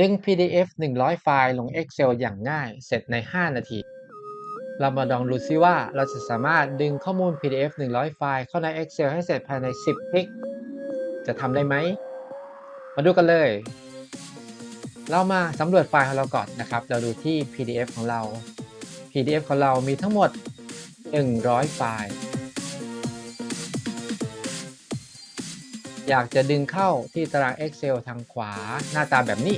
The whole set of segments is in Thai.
ดึง PDF 100 ไฟล์ลง Excel อย่างง่าย เสร็จใน 5 นาที เรามาลองดูซิว่าเราจะสามารถดึงข้อมูล PDF 100 ไฟล์เข้าใน Excel ให้เสร็จภายใน 10 คลิก จะทำได้ไหม มาดูกันเลย เรามาสำรวจไฟล์ของเราก่อนนะครับ เราดูที่ PDF ของเรา PDF ของเรามีทั้งหมด 100 ไฟล์ อยากจะดึงเข้าที่ตาราง Excel ทางขวาหน้าตาแบบนี้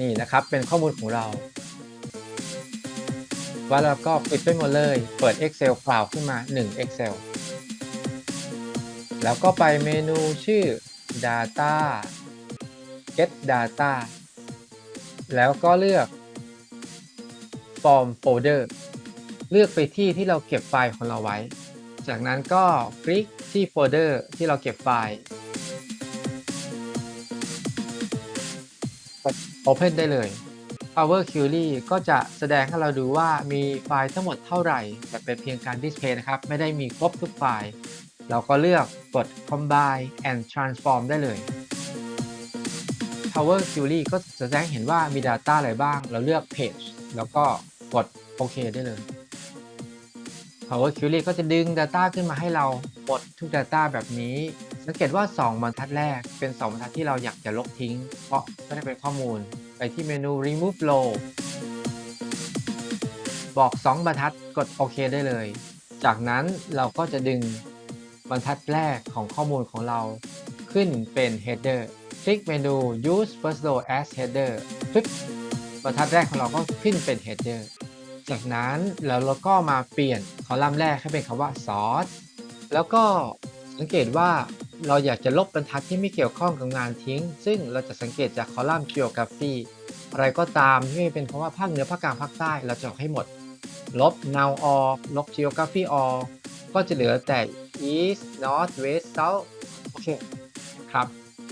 นี่นะครับเป็นข้อมูลของเรา ว่าเราก็ปิดไปหมดเลย เปิด Excel เปล่าขึ้นมา 1 Excel แล้วก็ไปเมนูชื่อ Data Get Data แล้วก็เลือก Form Folder เลือกไปที่ที่เราเก็บไฟล์ของเราไว้ จากนั้นก็คลิกที่โฟลเดอร์ที่เราเก็บไฟล์ Open ได้เลย Power Query ก็จะแสดงให้เราดูว่ามีไฟล์ทั้งหมดเท่าไหร่ แต่เป็นเพียงการดิสเพย์นะครับ ไม่ได้มีครบทุกไฟล์ เราก็เลือกกด Combine and Transform ได้เลย Power Query ก็จะแสดงเห็นว่ามี Data อะไรบ้าง เราเลือก Page แล้วก็กดโอเคได้เลย Power Query ก็จะดึง Data ขึ้นมาให้เราหมดทุก Data แบบนี้ สังเกตว่า 2 บรรทัดแรกเป็น 2 บรรทัดที่เราอยากจะลบทิ้ง เพราะไม่ได้เป็นข้อมูล ไปที่เมนู Remove Row บอก 2 บรรทัดกดโอเคได้เลย จากนั้นเราก็จะดึงบรรทัดแรกของข้อมูลของเราขึ้นเป็น Header คลิกเมนู Use First Row as Header ปึ๊บบรรทัดแรกของเราก็ขึ้นเป็น Header จากนั้นแล้วเราก็มาเปลี่ยนคอลัมน์แรกให้เป็นคำว่า source แล้วก็สังเกตว่า เราอยากจะลบบรรทัดที่ไม่เกี่ยวข้องกับงานทิ้ง ซึ่งเราจะสังเกตจากคอลัมน์ geography อะไรก็ตามที่ไม่เป็นคำว่าภาคเหนือภาคกลางภาคใต้เราจะออกให้หมด ลบ now ออกลบ geography ออกก็จะเหลือแต่ east north west south โอเคครับ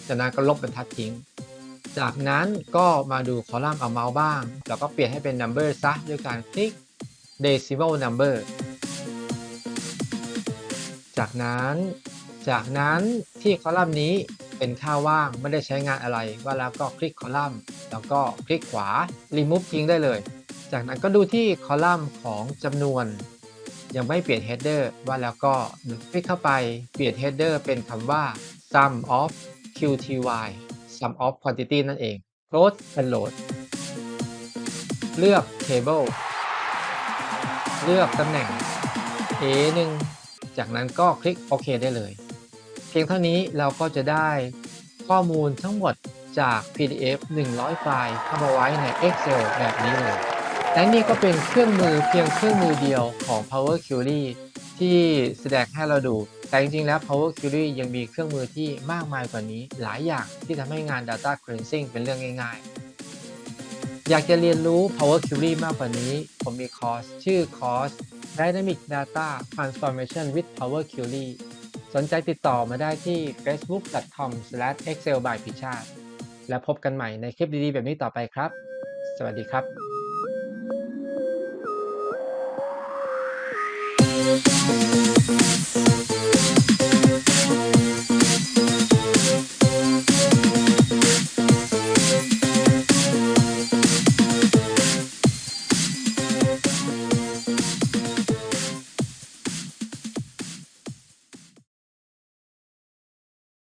จากนั้นก็ลบบรรทัดทิ้ง จากนั้นก็มาดูคอลัมน์ amount บ้าง แล้วก็เปลี่ยนให้เป็น number ซะด้วยการคลิก decimal number จากนั้น จากนั้นที่คอลัมน์นี้เป็นค่าว่างไม่ได้ใช้งานอะไร ว่าแล้วก็คลิกคอลัมน์ แล้วก็คลิกขวา remove ทิ้งได้เลย จากนั้นก็ดูที่คอลัมน์ของจำนวน ยังไม่เปลี่ยน header ว่าแล้วก็คลิกเข้าไปเปลี่ยน header เป็นคำว่า sum of qty sum of quantity นั่นเอง close and load เลือก table เลือกตำแหน่ง A1 จากนั้นก็คลิกโอเคได้เลย เพียงเท่านี้เราก็จะได้ข้อมูลทั้งหมดจาก PDF 100 ไฟล์เข้ามาไว้ใน Excel แบบนี้เลย และนี่ก็เป็นเครื่องมือเพียงเครื่องมือเดียวของ Power Query ที่แสดงให้เราดู แต่จริงๆ แล้ว Power Query ยังมีเครื่องมือที่มากมายกว่านี้หลายอย่างที่ทำให้งาน Data Cleansing เป็นเรื่องง่ายๆ อยากจะเรียนรู้ Power Query มากกว่านี้ ผมมีคอร์สชื่อคอร์ส Dynamic Data Transformation with Power Query สนใจติดต่อมาได้ที่ facebook.com/excel by พิชาติและพบกันใหม่ในคลิปดีๆ แบบนี้ต่อไปครับ สวัสดีครับ